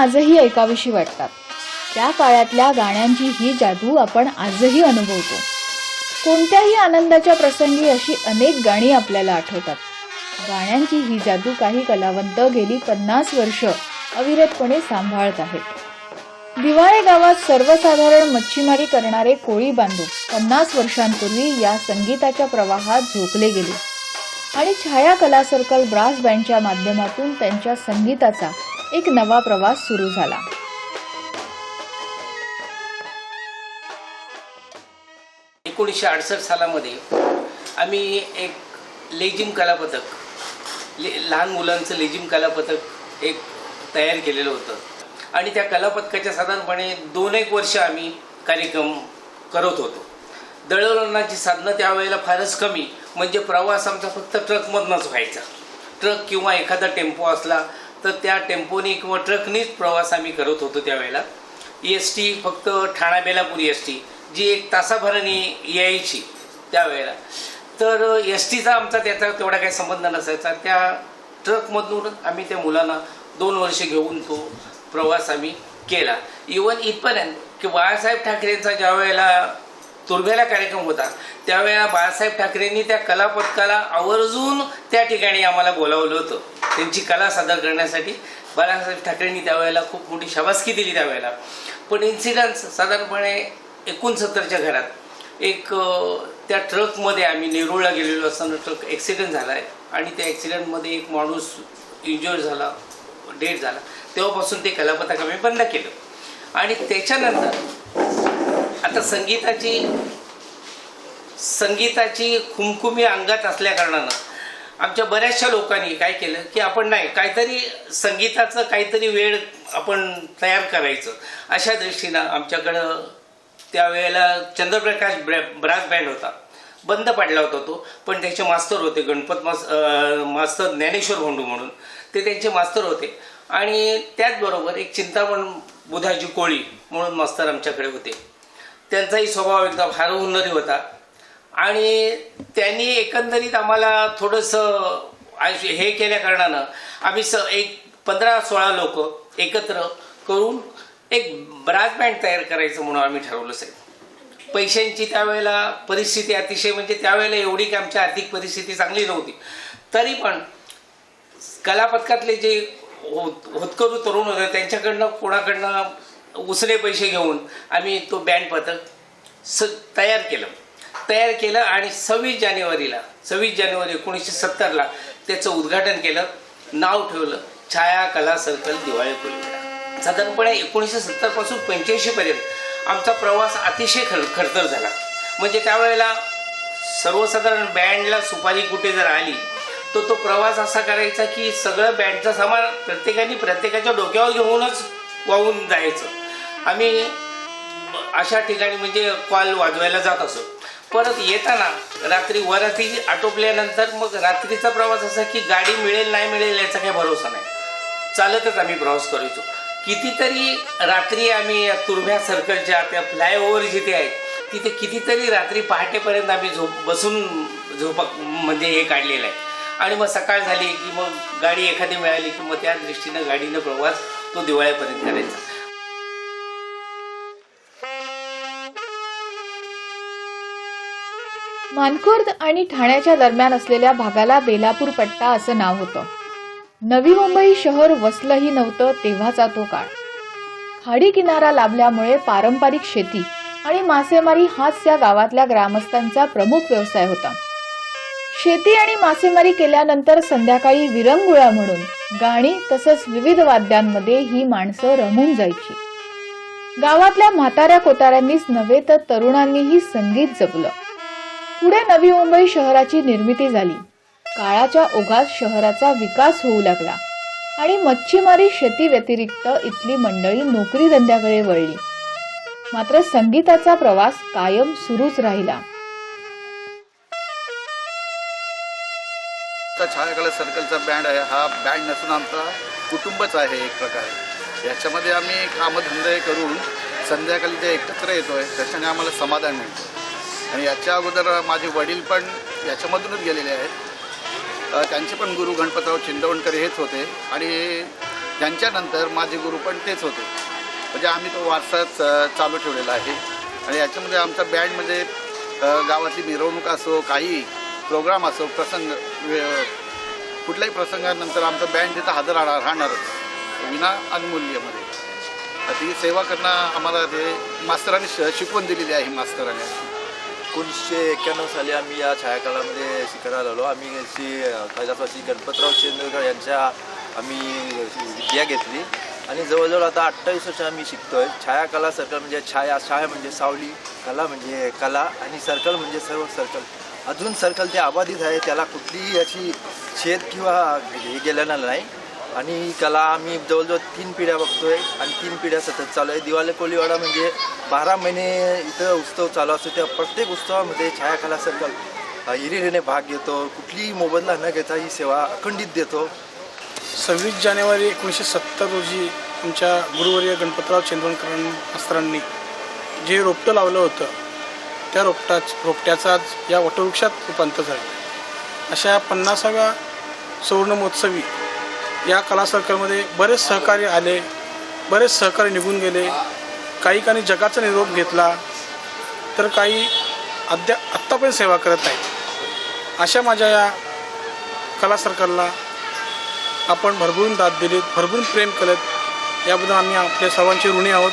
आजही ऐकावीशी वाटतात. त्या काळातल्या गाण्यांची ही जादू आपण आजही अनुभवतो. कोणत्याही आनंदाच्या प्रसंगी अशी अनेक गाणी आपल्याला आठवतात. गाण्यांची ही जादू काही कलावंत गेली पन्नास वर्ष अविरतपणे सांभाळत आहेत. दिवाळे गावात सर्वसाधारण मच्छीमारी करणारे कोळी बांधव पन्नास वर्षांपूर्वी या संगीताच्या प्रवाहात झोकले गेले. आणि छाया कला सर्कल ब्रास बँडच्या माध्यमातून त्यांच्या संगीताचा एक नवा प्रवास सुरू झाला. एकोणीसशे अडसष्ट सालामध्ये आम्ही एक लेझिम कलापथक ले लहान मुलांचं लेझिम कलापथक एक तयार केलेलं होतं. आणि त्या कलापथकाच्या साधारणपणे दोन एक वर्ष आम्ही कार्यक्रम करत होतो. दळणवळणाची साधनं त्यावेळेला फारच कमी म्हणजे प्रवास आमचा फक्त ट्रकमधनंच व्हायचा. ट्रक किंवा एखादा टेम्पो असला तर त्या टेम्पोनी किंवा ट्रकनीच प्रवास आम्ही करत होतो त्यावेळेला. एस टी फक्त ठाणा बेलापूर एस टी जी एक तासाभराने यायची त्यावेळेला. तर एस टीचा आमचा त्याचा तेवढा काही संबंध नसायचा. त्या ट्रकमधून आम्ही त्या मुलांना दोन वर्ष घेऊन तो प्रवास आम्ही केला. इवन इथपर्यंत की बाळासाहेब ठाकरेंचा ज्या वेळेला तुर्भ्याला कार्यक्रम होता त्यावेळेला बाळासाहेब ठाकरेंनी त्या कलापथकाला आवर्जून त्या ठिकाणी आम्हाला बोलावलं होतं. त्यांची कला सादर करण्यासाठी बाळासाहेब ठाकरेंनी त्यावेळेला खूप मोठी शाबासकी दिली त्यावेळेला. पण इन्सिडन्स साधारणपणे एकोणसत्तरच्या घरात एक त्या ट्रकमध्ये आम्ही नेरूळला गेलेलो असताना ट्रक ॲक्सिडेंट झाला आहे आणि त्या ॲक्सिडेंटमध्ये एक माणूस इंज्युअर झाला डेट झाला. तेव्हापासून ते कलापथक आम्ही बंद केलं. आणि त्याच्यानंतर आता संगीताची संगीताची खुमखुमी अंगात असल्या कारणानं आमच्या बऱ्याचशा लोकांनी काय केलं की आपण नाही काहीतरी संगीताचं काहीतरी वेळ आपण तयार करायचं. अशा दृष्टीनं आमच्याकडं त्यावेळेला चंद्रप्रकाश ब्रॅ ब्रास बँड होता. बंद पडला होता तो पण त्याचे मास्तर होते गणपत मास मास्तर ज्ञानेश्वर भोंडू म्हणून. ते त्यांचे मास्तर होते. आणि त्याचबरोबर एक चिंतामण बुधाजी कोळी म्हणून मास्तर आमच्याकडे होते. त्यांचाही स्वभाव एकदम फार हुन्नरी होता. आणि त्यांनी एकंदरीत आम्हाला थोडंसं आयुष्य हे केल्या कारणानं आम्ही स एक पंधरा सोळा लोक एकत्र करून एक ब्रास बँड तयार करायचं म्हणून आम्ही ठरवलं साहेब. पैशांची त्यावेळेला परिस्थिती अतिशय म्हणजे त्यावेळेला एवढी की आमची आर्थिक परिस्थिती चांगली नव्हती. तरी पण कलापथकातले जे होतकरू तरुण होते त्यांच्याकडनं कोणाकडनं उसने पैसे घेऊन आम्ही तो बँड पथक स तयार केलं. तयार केलं आणि सव्वीस जानेवारीला सव्वीस जानेवारी एकोणीसशे सत्तरला त्याचं उद्घाटन केलं नाव ठेवलं छाया कला सर्कल दिवाळी साधारणपणे एकोणीसशे सत्तरपासून पंच्याऐंशीपर्यंत आमचा प्रवास अतिशय खर खडतर झाला. म्हणजे त्यावेळेला सर्वसाधारण बँडला सुपारी कुठे जर आली तर तो प्रवास असा करायचा की सगळं बँडचा सामान प्रत्येकाने प्रत्येकाच्या डोक्यावर घेऊनच वाहून जायचं. आम्ही अशा ठिकाणी म्हणजे कॉल वाजवायला जात असो. परत येताना रात्री वराती आटोपल्यानंतर मग रात्रीचा प्रवास असा की गाडी मिळेल नाही मिळेल याचा काही भरोसा नाही. चालतच आम्ही प्रवास करायचो कितीतरी रात्री आम्ही या तुर्भ्या सर्कलच्या त्या फ्लायओव्हर जिथे आहेत तिथे कितीतरी रात्री पहाटेपर्यंत आम्ही झोप बसून झोपा म्हणजे हे काढलेलं आहे. आणि मग सकाळ झाली की मग गाडी एखादी मिळाली की मग त्या दृष्टीनं गाडीनं प्रवास तो दिवाळीपर्यंत करायचा. मानखुर्द आणि ठाण्याच्या दरम्यान असलेल्या भागाला बेलापूर पट्टा असं नाव होतं. नवी मुंबई शहर वसलंही नव्हतं तेव्हाचा तो काळ. खाडी किनारा लाभल्यामुळे पारंपरिक शेती आणि मासेमारी हाच त्या गावातल्या ग्रामस्थांचा प्रमुख व्यवसाय होता. शेती आणि मासेमारी केल्यानंतर संध्याकाळी विरंगुळा म्हणून गाणी तसंच विविध वाद्यांमध्ये ही माणसं रमून जायची. गावातल्या म्हाताऱ्या कोताऱ्यांनीच नव्हे तर तरुणांनीही संगीत जपलं. पुढे नवी मुंबई शहराची निर्मिती झाली. काळाच्या ओघात शहराचा विकास होऊ लागला आणि मच्छीमारी शेती व्यतिरिक्त इथली मंडळी नोकरी धंद्याकडे वळली. मात्र संगीताचा प्रवास कायम सुरूच राहिला. छायाकला सर्कलचा बँड आहे. हा बँड नसून आमचा कुटुंबच आहे एक प्रकारे. याच्यामध्ये आम्ही कामधंदे करून संध्याकाळी जे एकत्र येतो आहे त्याच्याने आम्हाला समाधान मिळतं. आणि याच्या अगोदर माझे वडील पण याच्यामधूनच गेलेले आहेत. त्यांचे पण गुरु गणपतराव चिंदवणकर हेच होते. आणि त्यांच्यानंतर माझे गुरु पण तेच होते. म्हणजे आम्ही तो वारसाच चालू ठेवलेला आहे. आणि याच्यामध्ये आमचा बँडमध्ये म्हणजे, अ, गावातली मिरवणूक असो काही प्रोग्राम असो प्रसंग कुठल्याही प्रसंगानंतर आमचा बँड तिथं हजर राहणार. राहणारच विना अनमूल्यमध्ये. ती सेवा करणं आम्हाला ते मास्तरांनी श- शिकवण दिलेली आहे मास्तरांनी. एकोणीसशे एक्क्याण्णव साली आम्ही या छायाकलामध्ये शिकायला आलो आम्ही श्री कैलासवासी गणपतराव चेंदूरकर यांच्या आम्ही विद्या घेतली. आणि जवळजवळ आता अठ्ठावीस वर्ष आम्ही शिकतोय. छायाकला सर्कल म्हणजे छाया छाया म्हणजे सावली कला म्हणजे कला आणि सर्कल म्हणजे सर्व सर्कल अजून सर्कल ते अबाधित आहे त्याला कुठलीही अशी छेद किंवा हे गेलेलं नाही. आणि कला आम्ही जवळजवळ तीन पिढ्या बघतोय आणि तीन पिढ्या सतत चालू आहे. दिवाळी कोळीवाडा म्हणजे बारा महिने इथं उत्सव चालू असतो. त्या प्रत्येक उत्सवामध्ये छायाकला सर्कल हिरिरीने भाग घेतो. कुठलीही मोबदला न घेता ही सेवा अखंडित देतो. सव्वीस जानेवारी एकोणीसशे सत्तर रोजी तुमच्या गुरुवर्य गणपतराव चेंदवणकर मास्तरांनी जे रोपटं लावलं होतं त्या रोपटाच रोपट्याचाच आज या वटवृक्षात रूपांतर झालं. अशा पन्नासाव्या सुवर्ण महोत्सवी या कला सर्कलमध्ये बरेच सहकार्य आले बरेच सहकार्य निघून गेले. काही काही जगाचा निरोप घेतला तर काही अद्या आत्तापर्यंत सेवा करत आहेत. अशा माझ्या या कला सर्कलला आपण भरभरून दाद दिलीत भरभरून प्रेम केलं याबद्दल आम्ही आपल्या सर्वांचे ऋणी आहोत.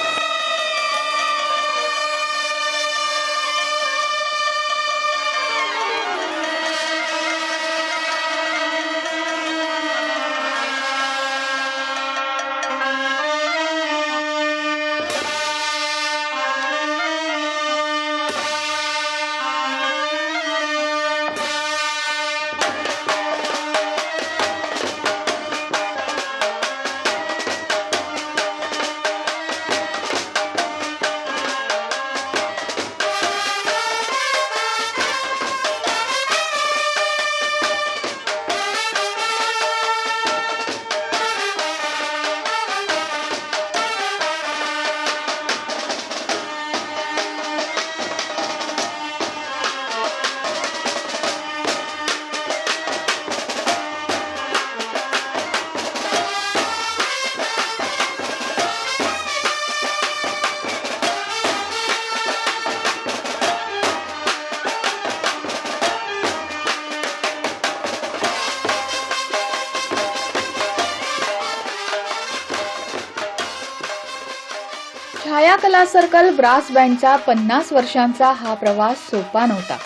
छाया कला सर्कल ब्रास बँडचा पन्नास वर्षांचा हा प्रवास सोपा नव्हता.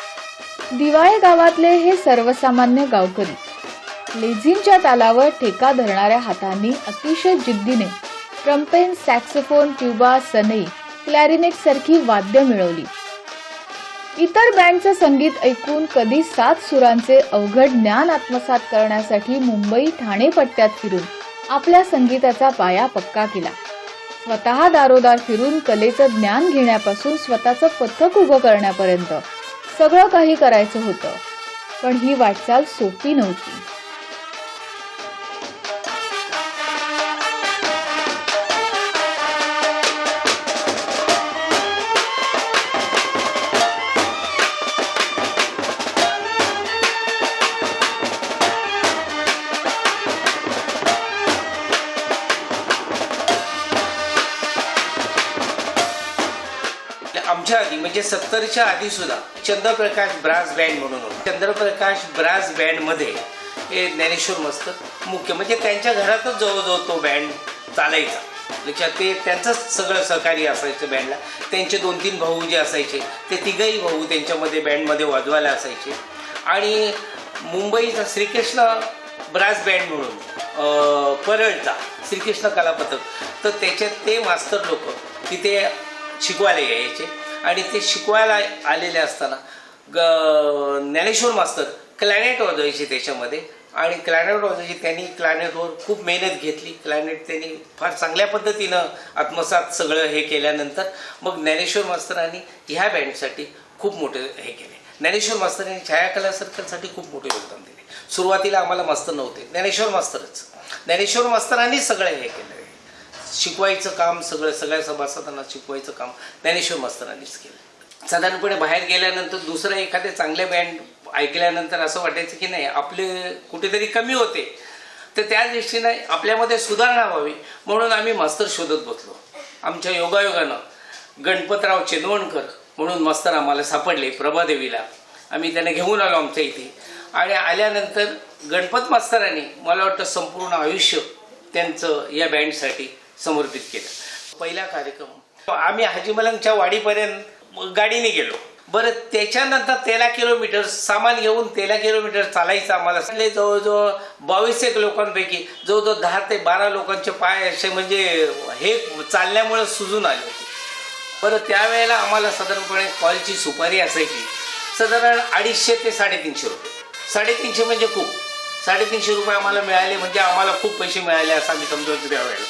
दिवाळे गावातले हे सर्वसामान्य गावकरी लेझिमच्या तालावर ठेका धरणाऱ्या हातांनी अतिशय जिद्दीने ट्रम्पेन सॅक्सोफोन ट्युबा सनई क्लॅरिनेट सारखी वाद्य मिळवली. इतर बँडचं संगीत ऐकून कधी सात सुरांचे अवघड ज्ञान आत्मसात करण्यासाठी मुंबई ठाणे पट्ट्यात फिरून आपल्या संगीताचा पाया पक्का केला. स्वतः दारोदार फिरून कलेचं ज्ञान घेण्यापासून स्वतःचं पथक उभं करण्यापर्यंत सगळं काही करायचं होतं. पण ही वाटचाल सोपी नव्हती. म्हणजे सत्तरच्या आधी सुद्धा चंद्रप्रकाश ब्रास बँड म्हणून चंद्रप्रकाश ब्रास बँडमध्ये हे ज्ञानेश्वर मस्तक मुख्य म्हणजे त्यांच्या घरातच जवळजवळ तो बँड चालायचा. लक्षात ते त्यांचंच सगळं सहकार्य असायचं बँडला. त्यांचे दोन तीन भाऊ जे असायचे ते तिघही भाऊ त्यांच्यामध्ये बँडमध्ये वाजवायला असायचे. आणि मुंबईचा श्रीकृष्ण ब्रास बँड म्हणून परळचा श्रीकृष्ण कलापथक तर त्याच्यात ते मास्तर लोक तिथे शिकवायला यायचे. आणि ते शिकवायला आलेले असताना ग ज्ञानेश्वर मास्तर क्लॅनेट वाजवायचे त्याच्यामध्ये. आणि क्लॅनेट वाजवायची त्यांनी क्लॅनेटवर खूप मेहनत घेतली. क्लॅनेट त्यांनी फार चांगल्या पद्धतीनं आत्मसात सगळं हे केल्यानंतर मग ज्ञानेश्वर मास्तरांनी ह्या बँडसाठी खूप मोठे हे केले. ज्ञानेश्वर मास्तर यांनी छायाकला सर्कलसाठी खूप मोठे योगदान दिले. सुरुवातीला आम्हाला मास्तर नव्हते. ज्ञानेश्वर मास्तरच. ज्ञानेश्वर मास्तरांनी सगळं हे केलं. शिकवायचं काम सगळं सगळ्या सभासदांना शिकवायचं काम ज्ञानेश्वर मास्तरांनीच केलं. साधारणपणे बाहेर गेल्यानंतर दुसरं एखादे चांगले बँड ऐकल्यानंतर असं वाटायचं की नाही आपले कुठेतरी कमी होते. तर त्या दृष्टीने आपल्यामध्ये सुधारणा व्हावी म्हणून आम्ही मास्तर शोधत बसलो. आमच्या योगायोगानं गणपतराव चेंदवणकर म्हणून मास्तर आम्हाला सापडले प्रभादेवीला. आम्ही त्यांना घेऊन आलो आमच्या इथे. आणि आल्यानंतर गणपत मास्तरांनी मला वाटतं संपूर्ण आयुष्य त्यांचं या बँडसाठी समर्पित केलं. पहिला कार्यक्रम. आम्ही हाजी मलंगच्या वाडीपर्यंत गाडीने गेलो. बरं त्याच्यानंतर तेरा किलोमीटर सामान घेऊन तेरा किलोमीटर चालायचं आम्हाला. सांगले जवळजवळ बावीस एक लोकांपैकी जवळजवळ दहा ते बारा लोकांचे पाय असे म्हणजे हे चालल्यामुळे सुजून आले होते. बरं त्यावेळेला आम्हाला साधारणपणे कॉलची सुपारी असायची. साधारण अडीचशे ते साडेतीनशे रुपये. साडेतीनशे म्हणजे खूप. साडेतीनशे रुपये आम्हाला मिळाले म्हणजे आम्हाला खूप पैसे मिळाले असं आम्ही समजवतो त्यावेळेला.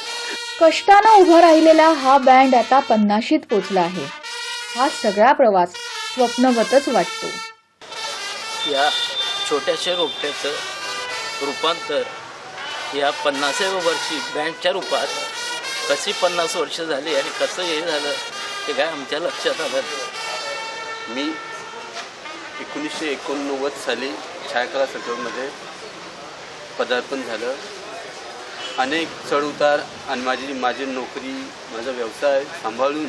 कष्टानं उभा राहिलेला हा बँड आता पन्नाशीत पोचला आहे. हा सगळा प्रवास स्वप्नवतच वाटतो. या छोट्याशा रोपट्याचं रूपांतर या पन्नासाव्या वर्षी बँडच्या रूपात कशी पन्नास वर्ष झाली आणि कसं हे झालं ते काय आमच्या लक्षात आलं. मी एकोणीसशे एकोणनव्वद साली छायाकला सर्कलमध्ये पदार्पण झालं. अनेक चढउतार आणि माझी माझी नोकरी माझा व्यवसाय सांभाळून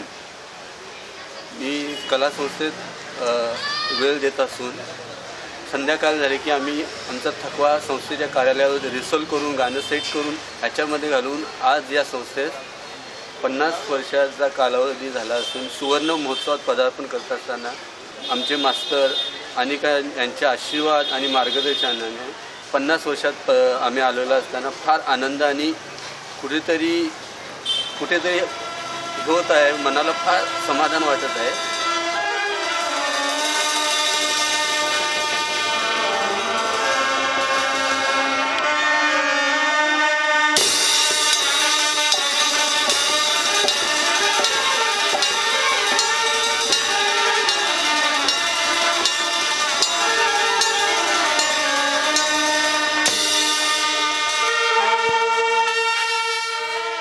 मी कला संस्थेत वेळ देत असून संध्याकाळ झाले की आम्ही आमचा थकवा संस्थेच्या कार्यालयावर रिसल करून गाणं सेट करून ह्याच्यामध्ये घालून आज या संस्थेत पन्नास वर्षाचा कालावधी झाला असून सुवर्ण महोत्सवात पदार्पण करत असताना आमचे मास्तर आणि यांच्या आशीर्वाद आणि मार्गदर्शनाने पन्नास वर्षात प आम्ही आलेलो असताना फार आनंद आणि कुठेतरी कुठेतरी होत आहे मनाला फार समाधान वाटत आहे.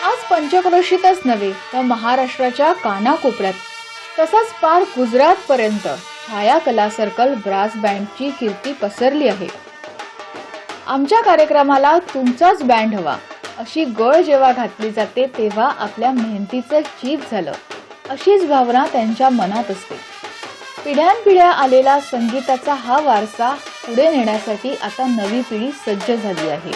आज पंचक्रोशीतच नव्हे तर महाराष्ट्राच्या कानाकोपऱ्यात. तसंच पार गुजरातपर्यंत छाया कला सर्कल ब्रास बँडची कीर्ती पसरली आहे. आमच्या कार्यक्रमाला तुमचाच बँड हवा अशी गळ जेव्हा घातली जाते तेव्हा आपल्या मेहनतीचं चीज झालं. अशीच भावना त्यांच्या मनात असते. पिढ्यानपिढ्या आलेला संगीताचा हा वारसा पुढे नेण्यासाठी आता नवी पिढी सज्ज झाली आहे.